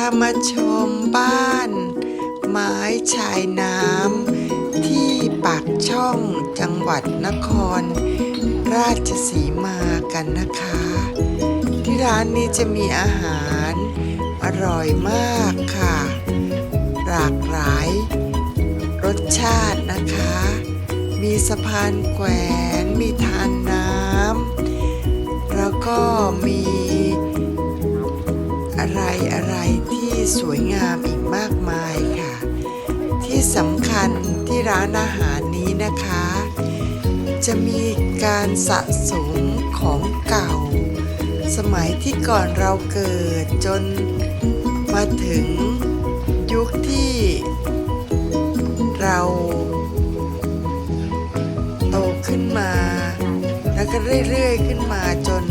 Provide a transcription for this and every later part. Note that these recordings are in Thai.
ามาชมบ้าน ไม้ชายน้ำที่ปากช่องจังหวัดนคร ราชสีมากันนะคะ ที่ร้านนี้จะมีอาหาร อร่อยมากค่ะ หลากหลาย รสชาตินะคะ มีสะพานแขวนมีทานน้ำ สวยงามอีกมากมายค่ะ ที่สำคัญที่ร้านอาหารนี้นะคะ จะมีการสะสมของเก่า สมัยที่ก่อนเราเกิดจนมาถึงยุคที่เราโตขึ้นมา แล้วก็เรื่อยๆขึ้นมาจน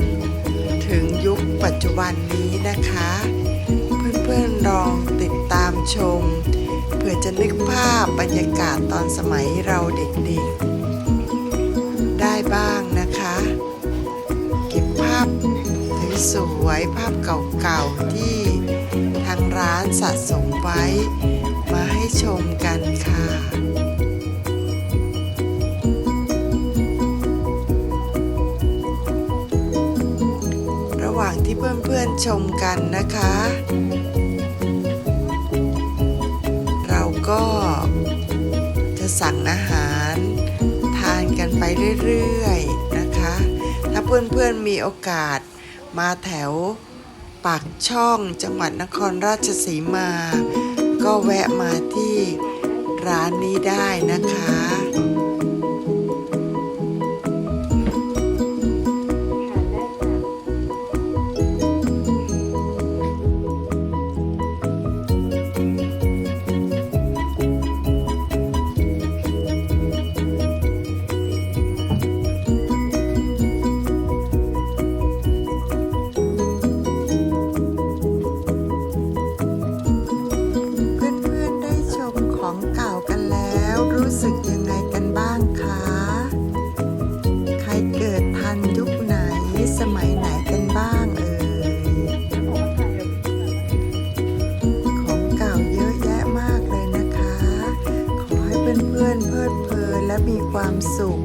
ถึงยุคปัจจุบันนี้นะคะ พื่อนๆลองติดตามชม เพื่อจะนึกภาพบรรยากาศตอนสมัยเราเด็กๆ ได้บ้างนะคะ เก็บภาพสวยๆภาพเก่าๆที่ทางร้านสะสมไว้ มาให้ชมกันค่ะระหว่างที่เพื่อนๆชมกันนะคะ สั่งอาหาร ทานกันไปเรื่อยๆนะคะ ถ้าเพื่อนๆมีโอกาสมาแถวปากช่องจังหวัดนครราชสีมา ก็แวะมาที่ร้านนี้ได้นะคะ แล้วรู้สึกยังไงกันบ้างคะ ใครเกิดทันยุคไหนสมัยไหนกันบ้างเอ่ย ของเก่าเยอะแยะมากเลยนะคะ ขอให้เพื่อนๆเพลิดเพลินและมีความสุข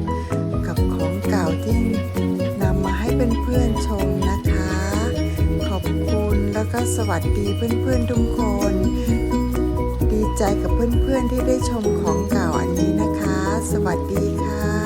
กับของเก่าที่นำมาให้เพื่อนๆชมนะคะ ขอบคุณแล้วก็สวัสดีเพื่อนๆทุกคน ใจกับเพื่อนๆที่ได้ชมของเก่าอันนี้นะคะ สวัสดีค่ะ